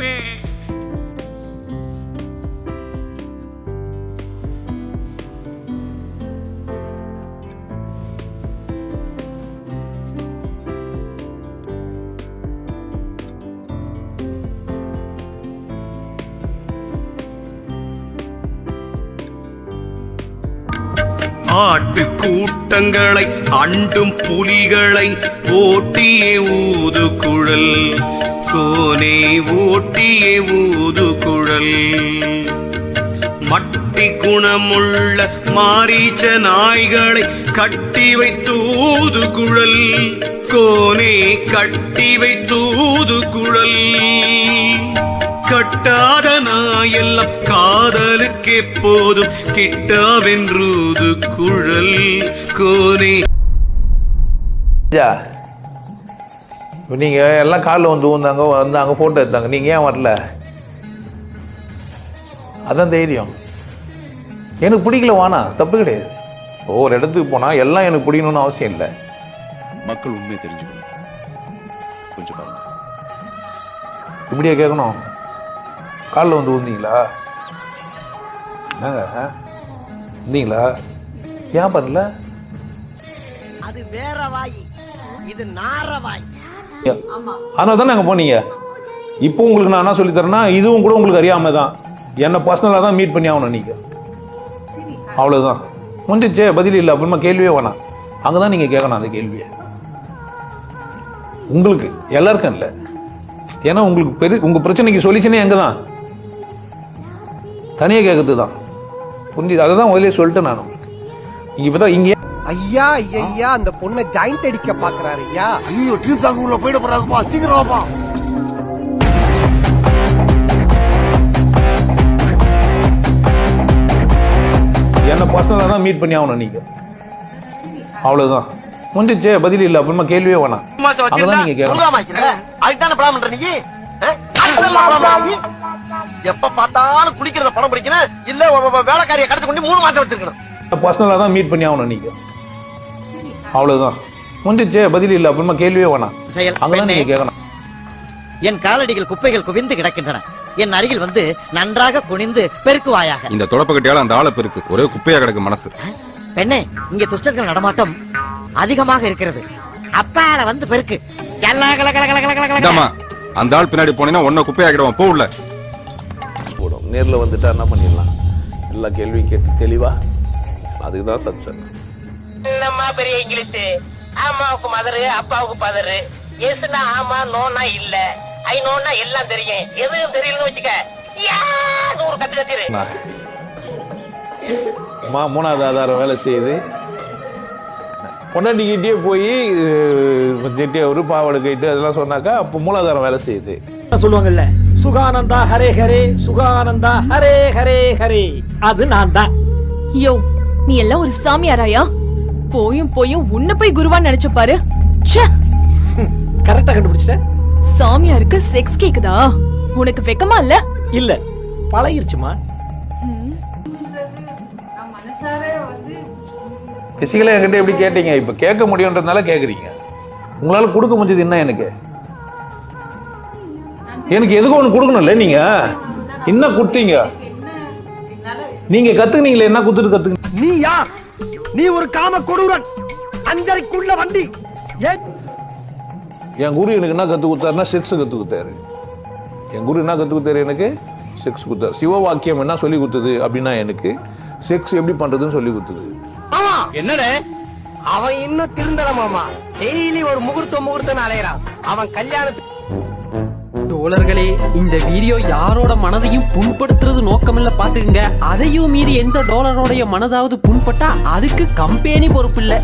தப்பே ஆட்டு கூட்டங்களை அண்டும் புலிகளை ஓட்டிய ஊது குழல் கோனே ஓட்டியே ஊது குழல். மட்டி குணமுள்ள மாரீச்ச நாய்களை கட்டி வைத்தூது குழல். கோனே கட்டி வைத்தூது குழல். கட்டாத நாயெல்லாம் காதலுக்கு எப்போதும் கிட்டாவென்றூது குழல். கோனே ஐயா நீங்கள் எல்லாம் காலில் வந்து ஊந்தாங்க வந்தாங்க ஃபோட்டோ எடுத்தாங்க. நீங்கள் ஏன் வரல? அதான் தைரியம். எனக்கு பிடிக்கல வானா? தப்பு கிடையாது. ஒவ்வொரு இடத்துக்கு போனால் எல்லாம் எனக்கு பிடிக்கணும்னு அவசியம் இல்லை. மக்கள் உண்மையை தெரிஞ்சுக்கணும். கொஞ்சம் பாருங்க. இப்படியே கேட்கணும். காலில் வந்து ஊந்தீங்களா? என்னங்க? ஆ? வந்தீங்களா ஏன் பண்ணல? அது வேற வாய். இது நார வாய். அதனால தான் நாங்கள் போனீங்க? இப்போ உங்களுக்கு நான் என்ன சொல்லி தரேன்னா இதுவும் கூட உங்களுக்கு அறியாம தான். என்னை பர்சனலாக தான் மீட் பண்ணி ஆகணும் நீங்கள் அவ்வளோதான் முடிஞ்சிச்சே பதில் இல்லை அப்புறமா கேள்வியே வேணாம். அங்கே தான் நீங்கள் கேட்கணும் அந்த கேள்வியை. உங்களுக்கு எல்லாருக்கும் இல்லை. ஏன்னா உங்களுக்கு பெரிய உங்கள் பிரச்சனைக்கு சொல்யூஷனே எங்கே தான் தனியாக கேட்கறது தான் புரிஞ்சுது? அதை தான் முதலே சொல்லிட்டேன் நான் நீங்கள் இப்போ தான் இங்கே ஐயா ஐயா அந்த பொண்ணை ஜாயிண்ட் அடிக்க பாக்குறாரு ஐயா. ஐயோ ட்ரீம் சாங் உள்ள போயிட போறாங்கப்பா சீக்கிரம் வாப்பா. என்னை பர்சனலாக தான் மீட் பண்ணி ஆகணும் நீங்கள் அவ்வளோதான் முடிஞ்சிச்சே பதில் இல்லை அப்புறமா கேள்வியே வேணாம். அங்கே தான் நீங்கள் கேட்கணும் அதுதானே படம் பண்ற நீ? ஆ? அதுதான் படம் பண்ற நீ? எப்ப பார்த்தாலும் குளிக்கிறத படம் பிடிக்கணும். இல்ல வேலைக்காரியை கடத்து கொண்டு மூணு மாசம் வச்சிருக்கணும். பர்சனலாக தான் மீட் பண்ணி ஆகணும் நீங்கள் அவ்வளோதான் முடிஞ்சிச்சே பதில் இல்லை அப்புறமா கேள்வியே வேணாம். செயல் அங்கே தான் நீங்கள் கேட்கணும் என் காலடிகள் குப்பைகள் குவிந்து கிடக்கின்றன. என் அருகில் வந்து நன்றாக குனிந்து பெருக்குவாயாக. இந்த தொடப்பக்கட்டியால அந்த ஆளை பெருக்கு. ஒரே குப்பையா கிடக்கு மனசு. பெண்ணே இங்கே துஷ்டர்கள் நடமாட்டம் அதிகமாக இருக்கிறது. அப்பால வந்து பெருக்கு. கல கல கல கல கல கல கல. இந்தாம்மா அந்த ஆள் பின்னாடி போனீங்கன்னா ஒன்ன குப்பையாக்கிடுவான் போ உள்ள. போடும். நேரில் வந்துட்டா என்ன பண்ணிடலாம்? எல்லா கேள்வியும் கேட்டு தெளிவா? அதுக்கு தான் என்னம்மா பெரிய இங்கிலீஷ் அம்மாவுக்கு மதரு அப்பாவுக்கு பதரு எஸ்னா ஆமா நோனா இல்ல. ஐ நோனா எல்லாம் தெரியும். எதுவும் தெரியலன்னு வச்சுக்க யாரு ஒரு கத்து கத்திரு மா. மூணாவது ஆதாரம் வேலை செய்யுது. பொண்டாட்டிக்கிட்டே போய் ஜெட்டியா ஒரு பாவாடை கைட்டு அதெல்லாம் சொன்னாக்கா அப்போ மூலாதாரம் வேலை செய்யுது. சொல்லுவாங்கல்ல? சுகானந்தா ஹரே ஹரே சுகானந்தா ஹரே ஹரே ஹரே. அது நான் தான் யோ நீ எல்லாம் ஒரு சாமியாராயா? போயும் போயும் உன்னை போய் குருவா நினைச்ச பாரு. ச்சே! கரெக்டா கண்டுபிடிச்சிட்டேன் சாமியாருக்கு செக்ஸ் கேக்குதா? உனக்கு வெக்கமா இல்ல? இல்ல. பழகிருச்சுமா? பிசிக்கலாக என்கிட்ட எப்படி கேட்டீங்க? இப்போ கேட்க முடியுன்றதுனால கேட்குறீங்க உங்களால் கொடுக்க முடிஞ்சது என்ன எனக்கு? எனக்கு எதுக்கு ஒன்று கொடுக்கணும்ல நீங்க? என்ன கொடுத்தீங்க? நீங்க கத்துக்கினீங்களே என்ன கொடுத்துட்டு கத்துக்க நீ யார்? நீ ஒரு காம கொடூரன். அஞ்சரைக்குள்ள வண்டி. என் குரு எனக்கு என்ன கத்து கொடுத்தாருன்னா செக்ஸ் கத்து கொடுத்தாரு. என் குரு என்ன கத்து கொடுத்தாரு எனக்கு? செக்ஸ் கொடுத்தாரு. சிவ வாக்கியம் என்ன சொல்லி கொடுத்தது அப்படின்னா எனக்கு செக்ஸ் எப்படி பண்றதுன்னு சொல்லி கொடுத்தது. என்னடே? அவன் இன்னும் திருந்தல மாமா. டெய்லி ஒரு முகூர்த்தம் முகூர்த்தம் அலையறான். அவன் கல்யாணத்துக்கு தோழர்களே இந்த வீடியோ யாரோட மனதையும் புண்படுத்துறது நோக்கமில்ல பாத்துக்கங்க அதையும் மீறி எந்த டோலரோடைய மனதாவது புண்பட்டா அதுக்கு கம்பெனி பொறுப்பு இல்லை